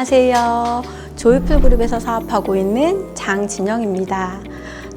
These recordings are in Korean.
안녕하세요. 조이풀 그룹에서 사업하고 있는 장진영입니다.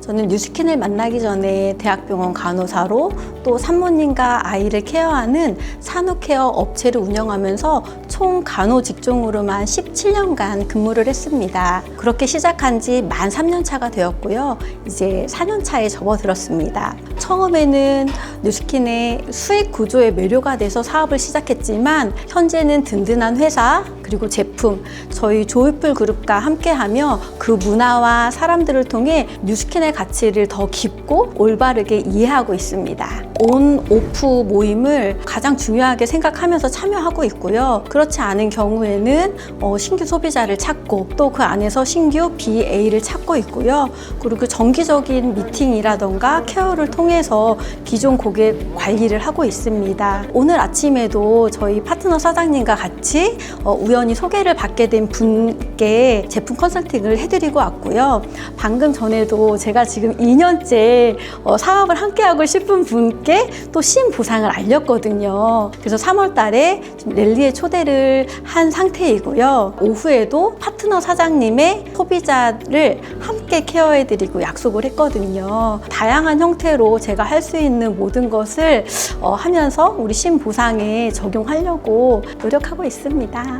저는 뉴스킨을 만나기 전에 대학병원 간호사로 또 산모님과 아이를 케어하는 산후케어 업체를 운영하면서 총 간호 직종으로만 17년간 근무를 했습니다. 그렇게 시작한 지 만 3년 차가 되었고요. 이제 4년 차에 접어들었습니다. 처음에는 뉴스킨의 수익 구조에 매료가 돼서 사업을 시작했지만 현재는 든든한 회사 그리고 제품 저희 조이풀 그룹과 함께하며 그 문화와 사람들을 통해 뉴스킨의 가치를 더 깊고 올바르게 이해하고 있습니다. 온 오프 모임을 가장 중요하게 생각하면서 참여하고 있고요. 그렇지 않은 경우에는 어, 신규 소비자를 찾고 또 그 안에서 신규 BA를 찾고 있고요. 그리고 그 정기적인 미팅이라던가 케어를 통해서 기존 고객 관리를 하고 있습니다. 오늘 아침에도 저희 파트너 사장님과 같이 어, 우연 히 소개를 받게 된 분께 제품 컨설팅을 해드리고 왔고요. 방금 전에도 제가 지금 2년째 어, 사업을 함께하고 싶은 분께 또 신보상을 알렸거든요. 그래서 3월 달에 랠리에 초대를 한 상태이고요. 오후에도 파트너 사장님의 소비자를 함께 케어해드리고 약속을 했거든요. 다양한 형태로 제가 할 수 있는 모든 것을 어, 하면서 우리 신보상에 적용하려고 노력하고 있습니다.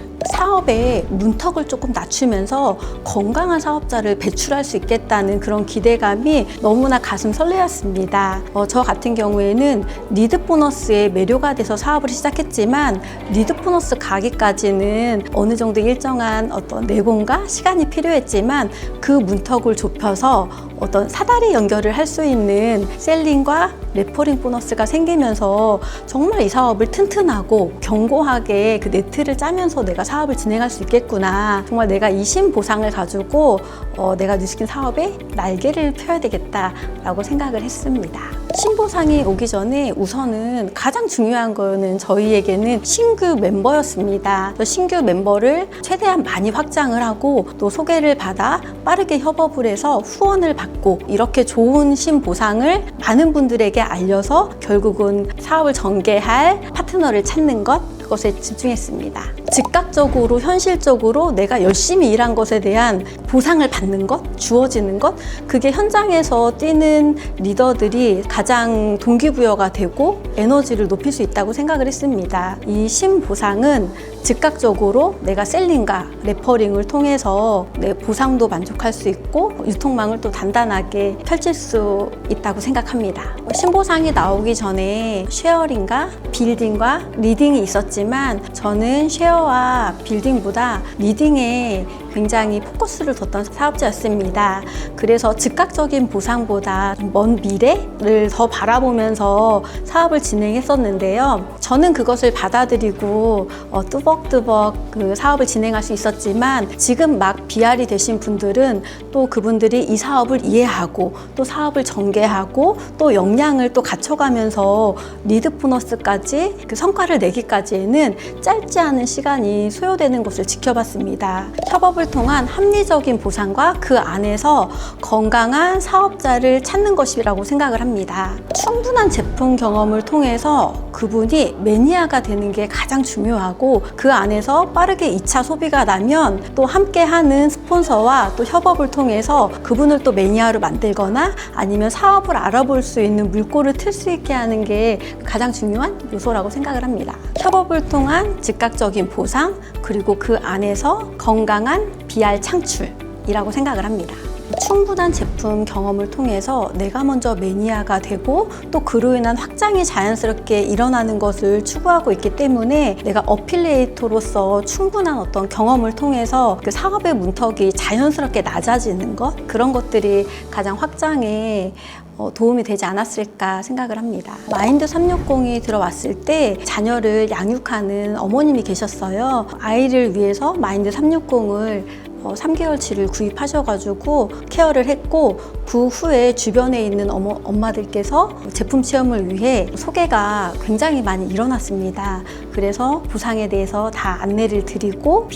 사업의 문턱을 조금 낮추면서 건강한 사업자를 배출할 수 있겠다는 그런 기대감이 너무나 가슴 설레었습니다. 어, 저 같은 경우에는 리드 보너스에 매료가 돼서 사업을 시작했지만 리드 보너스 가기까지는 어느 정도 일정한 어떤 내공과 시간이 필요했지만 그 문턱을 좁혀서 어떤 사다리 연결을 할 수 있는 셀링과 레퍼링 보너스가 생기면서 정말 이 사업을 튼튼하고 견고하게 그 네트를 짜면서 내가 사업 을 진행할 수 있겠구나. 정말 내가 이 신보상을 가지고 어, 내가 뉴스킨 사업에 날개를 펴야 되겠다라고 생각을 했습니다. 신보상이 오기 전에 우선은 가장 중요한 거는 저희에게는 신규 멤버였습니다. 신규 멤버를 최대한 많이 확장을 하고 또 소개를 받아 빠르게 협업을 해서 후원을 받고 이렇게 좋은 신보상을 많은 분들에게 알려서 결국은 사업을 전개할 파트너를 찾는 것 그것에 집중했습니다. 즉각적으로 현실적으로 내가 열심히 일한 것에 대한 보상을 받는 것, 주어지는 것, 그게 현장에서 뛰는 리더들이 가장 동기부여가 되고 에너지를 높일 수 있다고 생각을 했습니다. 이 신보상은 즉각적으로 내가 셀링과 레퍼링을 통해서 내 보상도 만족할 수 있고 유통망을 또 단단하게 펼칠 수 있다고 생각합니다. 신보상이 나오기 전에 쉐어링과 빌딩과 리딩이 있었지만 저는 쉐어 와 빌딩보다 리딩에 굉장히 포커스를 뒀던 사업자였습니다. 그래서 즉각적인 보상보다 먼 미래를 더 바라보면서 사업을 진행했었는데요. 저는 그것을 받아들이고 어, 뚜벅뚜벅 그 사업을 진행할 수 있었지만 지금 막 BR이 되신 분들은 또 그분들이 이 사업을 이해하고 또 사업을 전개하고 또 역량을 또 갖춰가면서 리드 보너스까지 그 성과를 내기까지에는 짧지 않은 시간이 소요되는 것을 지켜봤습니다. 협업을 통한 합리적인 보상과 그 안에서 건강한 사업자를 찾는 것이라고 생각을 합니다. 충분한 제품 경험을 통해서 그분이 매니아가 되는 게 가장 중요하고 그 안에서 빠르게 2차 소비가 나면 또 함께 하는 스폰서와 또 협업을 통해서 그분을 또 매니아로 만들거나 아니면 사업을 알아볼 수 있는 물꼬를 틀 수 있게 하는 게 가장 중요한 요소라고 생각을 합니다. 협업을 통한 즉각적인 보상 그리고 그 안에서 건강한 BR 창출이라고 생각을 합니다. 충분한 제품 경험을 통해서 내가 먼저 매니아가 되고 또 그로 인한 확장이 자연스럽게 일어나는 것을 추구하고 있기 때문에 내가 어필레이터로서 충분한 어떤 경험을 통해서 그 사업의 문턱이 자연스럽게 낮아지는 것 그런 것들이 가장 확장에 어, 도움이 되지 않았을까 생각을 합니다. 마인드 360이 들어왔을 때 자녀를 양육하는 어머님이 계셨어요. 아이를 위해서 마인드 360을 어, 3개월치를 구입하셔가지고 케어를 했고 그 후에 주변에 있는 어머, 엄마들께서 제품 체험을 위해 소개가 굉장히 많이 일어났습니다. 그래서 부상에 대해서 다 안내를 드리고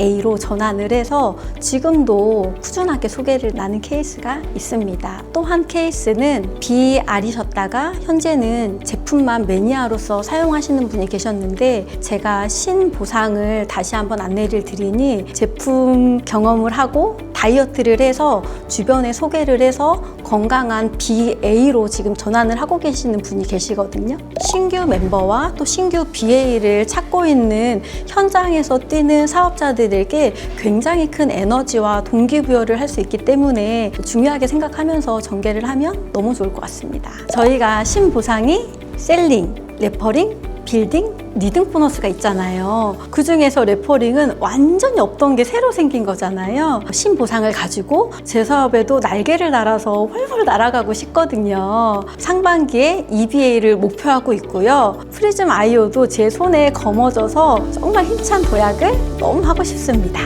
BA로 전환을 해서 지금도 꾸준하게 소개를 나는 케이스가 있습니다. 또 한 케이스는 BR이셨다가 현재는 제품만 매니아로서 사용하시는 분이 계셨는데 제가 신보상을 다시 한번 안내를 드리니 제품 경험을 하고 다이어트를 해서 주변에 소개를 해서 건강한 BA로 지금 전환을 하고 계시는 분이 계시거든요. 신규 멤버와 또 신규 BA를 찾고 있는 현장에서 뛰는 사업자들 에게 굉장히 큰 에너지와 동기부여를 할 수 있기 때문에 중요하게 생각하면서 전개를 하면 너무 좋을 것 같습니다. 저희가 신보상이 셀링, 레퍼링, 빌딩, 리딩 보너스가 있잖아요. 그 중에서 레퍼링은 완전히 없던 게 새로 생긴 거잖아요. 신보상을 가지고 제 사업에도 날개를 달아서 훨훨 날아가고 싶거든요. 상반기에 EBA를 목표하고 있고요. 프리즘 아이오도 제 손에 거머져서 정말 힘찬 도약을 너무 하고 싶습니다.